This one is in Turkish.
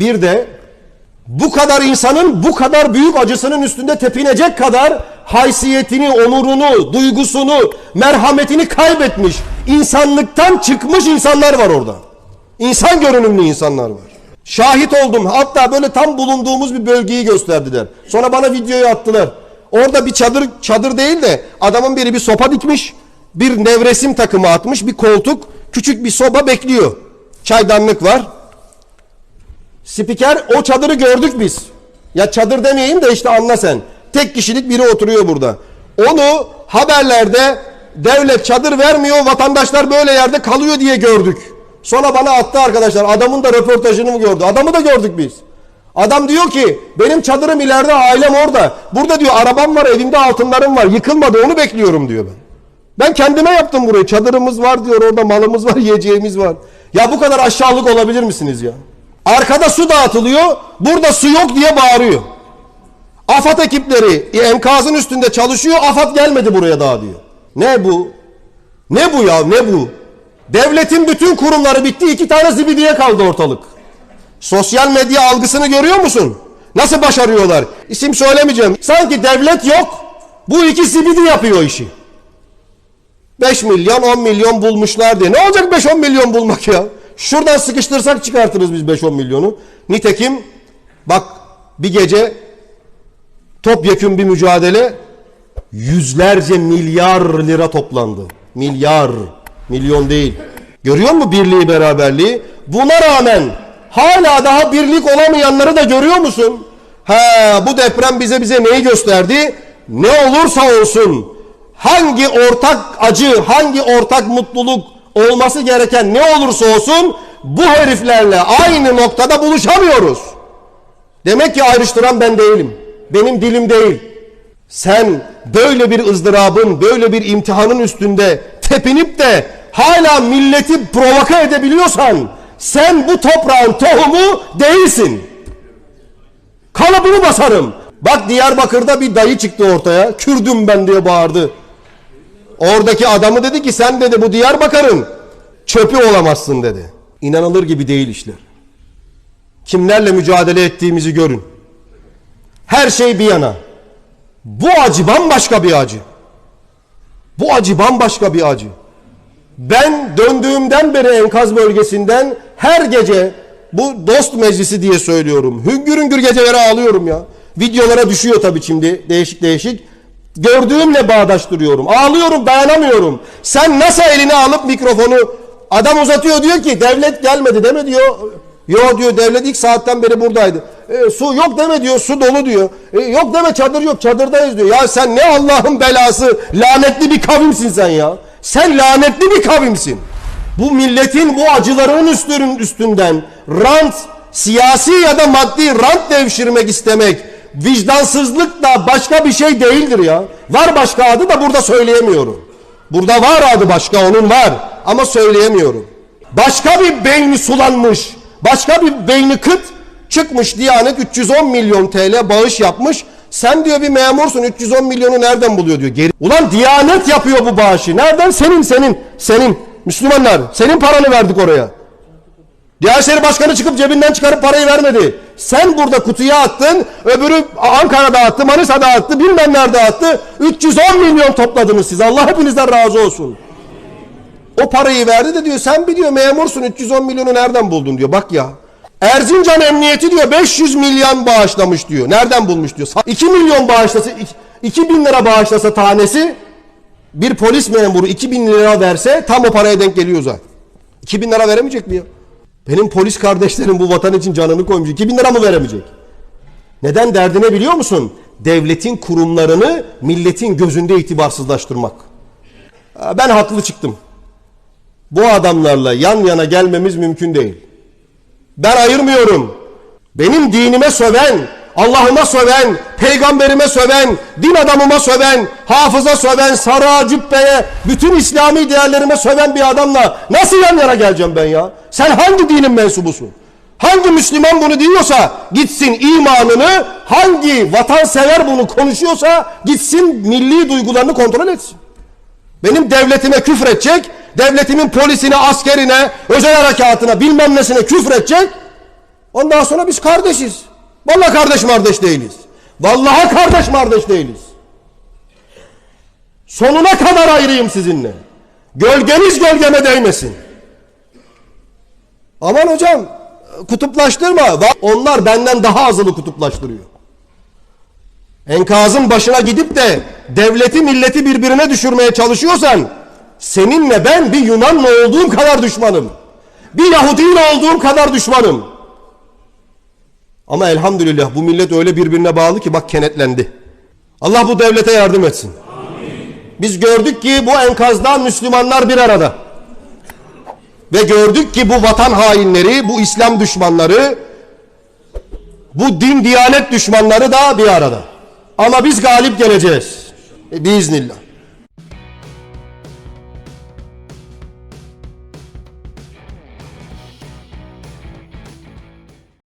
Bir de bu kadar insanın bu kadar büyük acısının üstünde tepinecek kadar haysiyetini, onurunu, duygusunu, merhametini kaybetmiş, insanlıktan çıkmış insanlar var orada. İnsan görünümlü insanlar var. Şahit oldum. Hatta böyle tam bulunduğumuz bir bölgeyi gösterdiler. Sonra bana videoyu attılar. Orada bir çadır, çadır değil de adamın biri bir sopa dikmiş, bir nevresim takımı atmış, bir koltuk, küçük bir soba bekliyor. Çaydanlık var. Spiker o çadırı gördük biz. Ya çadır demeyeyim de işte anla sen. Tek kişilik biri oturuyor burada. Onu haberlerde devlet çadır vermiyor vatandaşlar böyle yerde kalıyor diye gördük. Sonra bana attı arkadaşlar adamın da röportajını mı gördü? Adamı da gördük biz. Adam diyor ki benim çadırım ileride ailem orada. Burada diyor arabam var evimde altınlarım var yıkılmadı onu bekliyorum diyor ben. Ben kendime yaptım burayı çadırımız var diyor orada malımız var yiyeceğimiz var. Ya bu kadar aşağılık olabilir misiniz ya? Arkada su dağıtılıyor, burada su yok diye bağırıyor. AFAD ekipleri e, enkazın üstünde çalışıyor, AFAD gelmedi buraya daha diyor. Ne bu? Ne bu ya, ne bu? Devletin bütün kurumları bitti, iki tane zibidiye kaldı ortalık. Sosyal medya algısını görüyor musun? Nasıl başarıyorlar? İsim söylemeyeceğim. Sanki devlet yok, bu iki zibidi yapıyor işi. 5 milyon 10 milyon bulmuşlar diye. Ne olacak 5-10 milyon bulmak ya? Şuradan sıkıştırsak çıkartırız biz 5-10 milyonu. Nitekim bak bir gece topyekün bir mücadele yüzlerce milyar lira toplandı. Milyar, milyon değil. Görüyor musun birliği beraberliği? Buna rağmen hala daha birlik olamayanları da görüyor musun? Ha bu deprem bize bize neyi gösterdi? Ne olursa olsun hangi ortak acı, hangi ortak mutluluk olması gereken ne olursa olsun bu heriflerle aynı noktada buluşamıyoruz. Demek ki ayrıştıran ben değilim. Benim dilim değil. Sen böyle bir ızdırabın, böyle bir imtihanın üstünde tepinip de hala milleti provoke edebiliyorsan sen bu toprağın tohumu değilsin. Kalıbını basarım. Bak Diyarbakır'da bir dayı çıktı ortaya. Kürdüm ben diye bağırdı. Oradaki adamı dedi ki sen dedi bu Diyarbakır'ın çöpü olamazsın dedi. İnanılır gibi değil işler. Kimlerle mücadele ettiğimizi görün. Her şey bir yana. Bu acı bambaşka bir acı. Bu acı bambaşka bir acı. Ben döndüğümden beri enkaz bölgesinden her gece bu dost meclisi diye söylüyorum. Hüngür hüngür gecelere ağlıyorum ya. Videolara düşüyor tabii şimdi değişik değişik. Gördüğümle bağdaştırıyorum. Ağlıyorum dayanamıyorum. Sen nasıl elini alıp mikrofonu adam uzatıyor diyor ki devlet gelmedi deme diyor. Yo diyor devlet ilk saatten beri buradaydı. E, su yok deme diyor su dolu diyor. E, yok deme çadır yok çadırdayız diyor. Ya sen ne Allah'ın belası lanetli bir kavimsin sen ya. Sen lanetli bir kavimsin. Bu milletin bu acılarının üstünün üstünden rant, siyasi ya da maddi rant devşirmek istemek vicdansızlık da başka bir şey değildir ya. Var başka adı da burada söyleyemiyorum. Burada var adı başka onun var ama söyleyemiyorum. Başka bir beyni sulanmış, başka bir beyni kıt çıkmış Diyanet 310 milyon TL bağış yapmış. Sen diyor bir memursun 310 milyonu nereden buluyor diyor. Geri... Ulan Diyanet yapıyor bu bağışı. Nereden? Senin, senin, senin. Müslümanlar. Senin paranı verdik oraya. Diyanet İşleri Başkanı çıkıp cebinden çıkarıp parayı vermedi. Sen burada kutuya attın, öbürü Ankara'da attı, Manisa'da attı, bilmem nerede attı. 310 milyon topladınız siz. Allah hepinizden razı olsun. O parayı verdi de diyor sen bir diyor memursun 310 milyonu nereden buldun diyor. Bak ya. Erzincan Emniyeti diyor 500 milyon bağışlamış diyor. Nereden bulmuş diyor. 2 milyon bağışlasa 2 bin lira bağışlasa tanesi bir polis memuru 2 bin lira verse tam o paraya denk geliyor zaten. 2 bin lira veremeyecek mi ya? Benim polis kardeşlerim bu vatan için canını koymuş. 2 bin lira mı veremeyecek? Neden derdine biliyor musun? Devletin kurumlarını milletin gözünde itibarsızlaştırmak. Ben haklı çıktım. Bu adamlarla yan yana gelmemiz mümkün değil. Ben ayırmıyorum. Benim dinime söven, Allah'ıma söven, peygamberime söven, din adamıma söven, hafıza söven, sarığa, cübbeye, bütün İslami değerlerime söven bir adamla nasıl yan yana geleceğim ben ya? Sen hangi dinin mensubusun? Hangi Müslüman bunu diyorsa gitsin imanını, hangi vatansever bunu konuşuyorsa gitsin milli duygularını kontrol etsin. Benim devletime küfredecek, devletimin polisine, askerine, özel harekatına bilmem nesine küfredecek. Ondan sonra biz kardeşiz. Vallahi kardeş kardeş değiliz. Vallahi kardeş kardeş değiliz. Sonuna kadar ayrıyım sizinle. Gölgeniz gölgeme değmesin. Aman hocam kutuplaştırma. Onlar benden daha azılı kutuplaştırıyor. Enkazın başına gidip de devleti milleti birbirine düşürmeye çalışıyorsan seninle ben bir Yunanlı olduğum kadar düşmanım. Bir Yahudiyle olduğum kadar düşmanım. Ama elhamdülillah bu millet öyle birbirine bağlı ki bak kenetlendi. Allah bu devlete yardım etsin. Biz gördük ki bu enkazda Müslümanlar bir arada. Ve gördük ki bu vatan hainleri, bu İslam düşmanları, bu din diyanet düşmanları da bir arada. Ama biz galip geleceğiz. E, biiznillah.